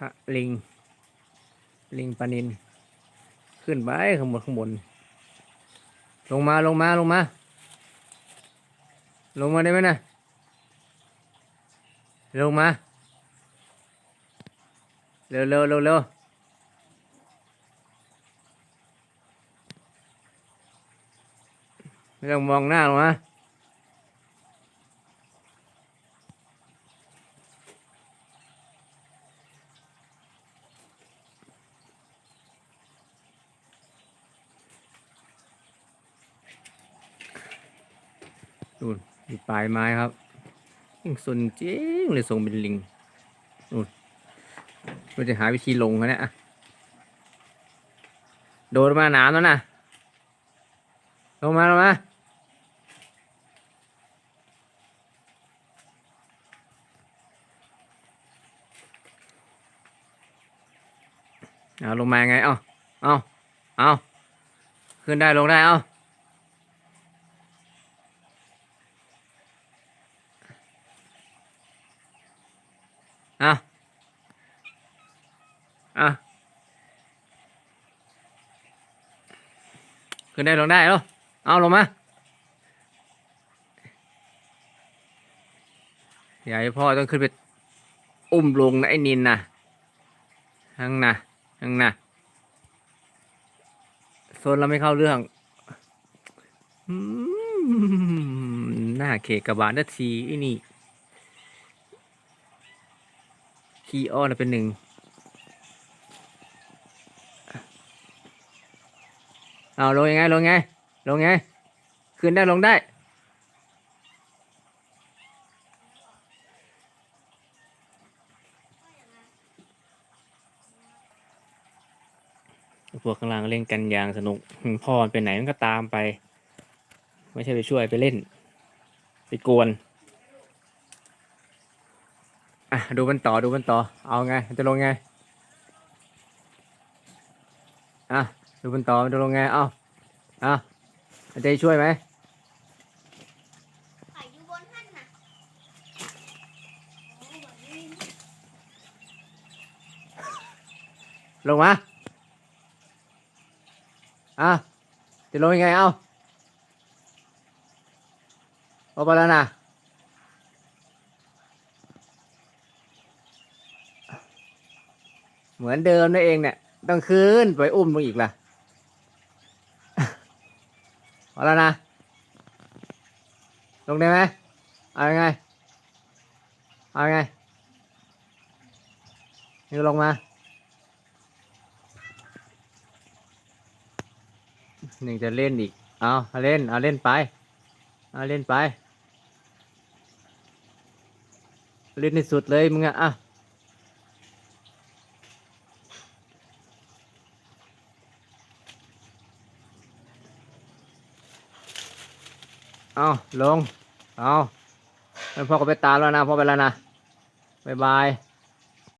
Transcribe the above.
ฮะลิง ลิงปานิน ขึ้นไปข้างบนข้างบน ลงมาลงมาลงมา ลงมาได้ไหมนะลงมา เร็วเร็วเร็วเร็วไม่ต้องมองหน้าหรอกนะ ดูนมีปลายไม้ครับยิ่งสนจริงเลยทรงเป็นลิงนู่นเราจะหาวิธีลงกันเนี่ยโดดมาหนามแล้วนะลงมาลงมาเอาลงมาไง เอาเอาเอาขึ้นได้ลงได้ เอาเอาเอา ขึ้นได้ลงได้เอาเอาลงมาอย่าให้พ่อต้องขึ้นไปอุ้มลงนะไอ้นินนะทั้งนะทั้งนะโซนเราไม่เข้าเรื่องอหน้าเคกระบาลนาทีไอ้นี่คีออนเป็นหนึ่ง เอาลงยังไงลงยังไงลงยังไงขึ้นได้ลงได้ พวกข้างล่างเล่นกันอย่างสนุกพ่อมันไปไหนมันก็ตามไป ไม่ใช่ไปช่วยไปเล่น ไปกวนอะดูมันต่อดูมันต่อ เอาไงมันจะลงไง อะ ดูมันต่อมันจะลงไงเอาเอามันจะให้ช่วยไหมไข่อยู่บนท่านน่ะโอ้แบบนี้ลงมาอะจะลงยังไงเอาเอาไปแล้วนะเหมือนเดิมนั่นเองเนี่ยต้องคืนไปอุ้มลงอีกล่ะ เอาแล้วนะ ลงได้ไหมเอายังไงเอายังไงนี่ลงมาหนึ่งจะเล่นอีก เอาเอาเล่น เอาเล่นไป เอาเล่นไป เล่นในสุดเลยมึงอะอะ เอาลง เอาพ่อก็ไปตามแล้วนะ พ่อไปแล้วนะ บ๊ายบาย